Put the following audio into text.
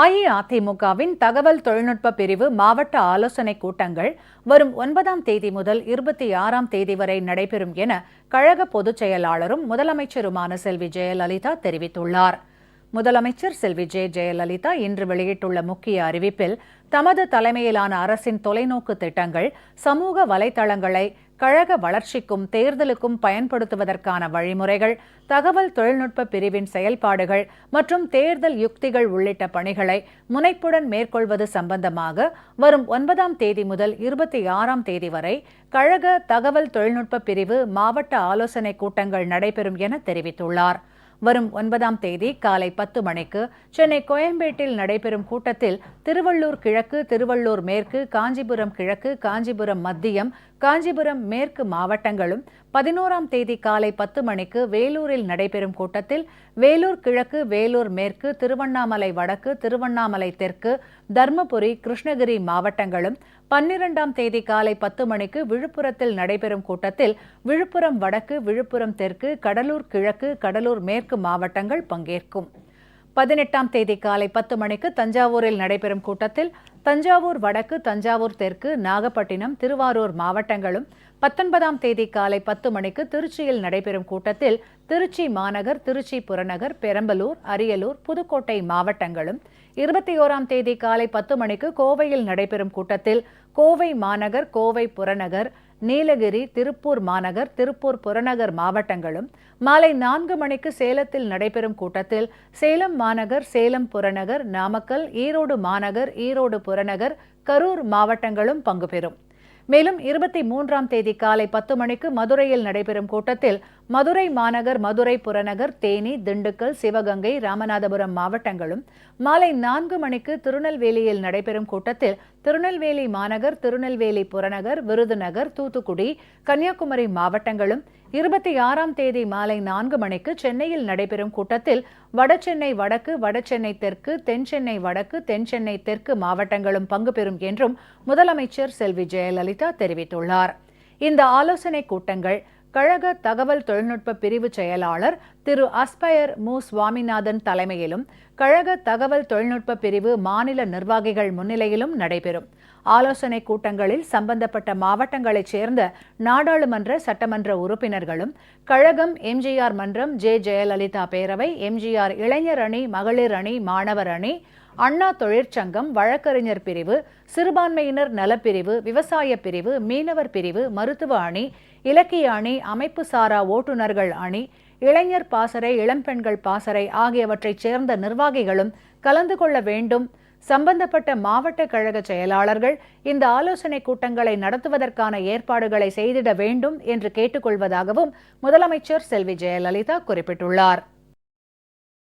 அஇஅதிமுகவின் தகவல் தொழில்நுட்ப பிரிவு மாவட்ட ஆலோசனைக் கூட்டங்கள் வரும் ஒன்பதாம் தேதி முதல் இருபத்தி ஆறாம் தேதி வரை நடைபெறும் என கழக பொதுச் செயலாளரும் முதலமைச்சருமான செல்வி ஜெயலலிதா தெரிவித்துள்ளார். முதலமைச்சர் செல்வி ஜெ ஜெயலலிதா இன்று வெளியிட்டுள்ள முக்கிய அறிவிப்பில் தமது தலைமையிலான அரசின் தொலைநோக்கு திட்டங்கள் சமூக வலைதளங்களை கழக வளர்ச்சிக்கும் தேர்தலுக்கும் பயன்படுத்துவதற்கான வழிமுறைகள் தகவல் தொழில்நுட்ப பிரிவின் செயல்பாடுகள் மற்றும் தேர்தல் யுக்திகள் உள்ளிட்ட பணிகளை முனைப்புடன் மேற்கொள்வது சம்பந்தமாக வரும் ஒன்பதாம் தேதி முதல் இருபத்தி ஆறாம் தேதி வரை கழக தகவல் தொழில்நுட்ப பிரிவு மாவட்ட ஆலோசனைக் கூட்டங்கள் நடைபெறும் என தெரிவித்துள்ளார். வரும் ஒன்பதாம் தேதி காலை பத்து மணிக்கு சென்னை கோயம்பேட்டில் நடைபெறும் கூட்டத்தில் திருவள்ளூர் கிழக்கு திருவள்ளூர் மேற்கு காஞ்சிபுரம் கிழக்கு காஞ்சிபுரம் மத்தியம் காஞ்சிபுரம் மேற்கு மாவட்டங்களும் பதினோராம் தேதி காலை பத்து மணிக்கு வேலூரில் நடைபெறும் கூட்டத்தில் வேலூர் கிழக்கு வேலூர் மேற்கு திருவண்ணாமலை வடக்கு திருவண்ணாமலை தெற்கு தர்மபுரி கிருஷ்ணகிரி மாவட்டங்களும் பன்னிரண்டாம் தேதி காலை பத்து மணிக்கு விழுப்புரத்தில் நடைபெறும் கூட்டத்தில் விழுப்புரம் வடக்கு விழுப்புரம் தெற்கு கடலூர் கிழக்கு கடலூர் மேற்கு மாவட்டங்கள் பங்கேற்கும். பதினெட்டாம் தேதி காலை பத்து மணிக்கு தஞ்சாவூரில் நடைபெறும் கூட்டத்தில் தஞ்சாவூர் வடக்கு தஞ்சாவூர் தெற்கு நாகப்பட்டினம் திருவாரூர் மாவட்டங்களும் பத்தொன்பதாம் தேதி காலை பத்து மணிக்கு திருச்சியில் நடைபெறும் கூட்டத்தில் திருச்சி மாநகர் திருச்சி புறநகர் பெரம்பலூர் அரியலூர் புதுக்கோட்டை மாவட்டங்களும் இருபத்தி ஓராம் தேதி காலை பத்து மணிக்கு கோவையில் நடைபெறும் கூட்டத்தில் கோவை மாநகர் கோவை புறநகர் நீலகிரி திருப்பூர் மாநகர் திருப்பூர் புறநகர் மாவட்டங்களும் மாலை நான்கு மணிக்கு சேலத்தில் நடைபெறும் கூட்டத்தில் சேலம் மாநகர் சேலம் புறநகர் நாமக்கல் ஈரோடு மாநகர் ஈரோடு புறநகர் கரூர் மாவட்டங்களும் பங்கு பெறும் மேலும் இருபத்தி மூன்றாம் தேதி காலை பத்து மணிக்கு மதுரையில் நடைபெறும் கூட்டத்தில் மதுரை மாநகர் மதுரை புறநகர் தேனி திண்டுக்கல் சிவகங்கை ராமநாதபுரம் மாவட்டங்களும் மாலை நான்கு மணிக்கு திருநெல்வேலியில் நடைபெறும் கூட்டத்தில் திருநெல்வேலி மாநகர் திருநெல்வேலி புறநகர் விருதுநகர் தூத்துக்குடி கன்னியாகுமரி மாவட்டங்களும் இருபத்தி ஆறாம் தேதி மாலை நான்கு மணிக்கு சென்னையில் நடைபெறும் கூட்டத்தில் வடசென்னை வடக்கு வடசென்னை தெற்கு தென்சென்னை வடக்கு தென்சென்னை தெற்கு மாவட்டங்களும் பங்கு பெறும் என்றும் முதலமைச்சர் செல்வி ஜெயலலிதா தெரிவித்துள்ளார். இந்த ஆலோசனைக் கூட்டங்கள் கழக தகவல் தொழில்நுட்ப பிரிவு செயலாளர் திரு அஸ்பயர் மு. சுவாமிநாதன் தலைமையிலும் கழக தகவல் தொழில்நுட்ப பிரிவு மாநில நிர்வாகிகள் முன்னிலையிலும் நடைபெறும். ஆலோசனைக் கூட்டங்களில் சம்பந்தப்பட்ட மாவட்டங்களைச் சேர்ந்த நாடாளுமன்ற சட்டமன்ற உறுப்பினர்களும் கழகம் எம்ஜிஆர் மன்றம் ஜே. ஜெயலலிதா பேரவை எம்ஜிஆர் இளைஞர் அணி மகளிர் அணி மாணவர் அணி அண்ணா தொழிற்சங்கம் வழக்கறிஞர் பிரிவு சிறுபான்மையினர் நலப்பிரிவு விவசாய பிரிவு மீனவர் பிரிவு மருத்துவ அணி இலக்கிய அணி அமைப்பு சாரா ஓட்டுநர்கள் அணி இளைஞர் பாசறை இளம்பெண்கள் பாசறை ஆகியவற்றைச் சேர்ந்த நிர்வாகிகளும் கலந்து கொள்ள வேண்டும். சம்பந்தப்பட்ட மாவட்ட கழக செயலாளர்கள் இந்த ஆலோசனை கூட்டங்களை நடத்துவதற்கான ஏற்பாடுகளை செய்திட வேண்டும் என்று கேட்டுக்கொள்வதாகவும் முதலமைச்சர் செல்வி ஜெயலலிதா குறிப்பிட்டுள்ளார்.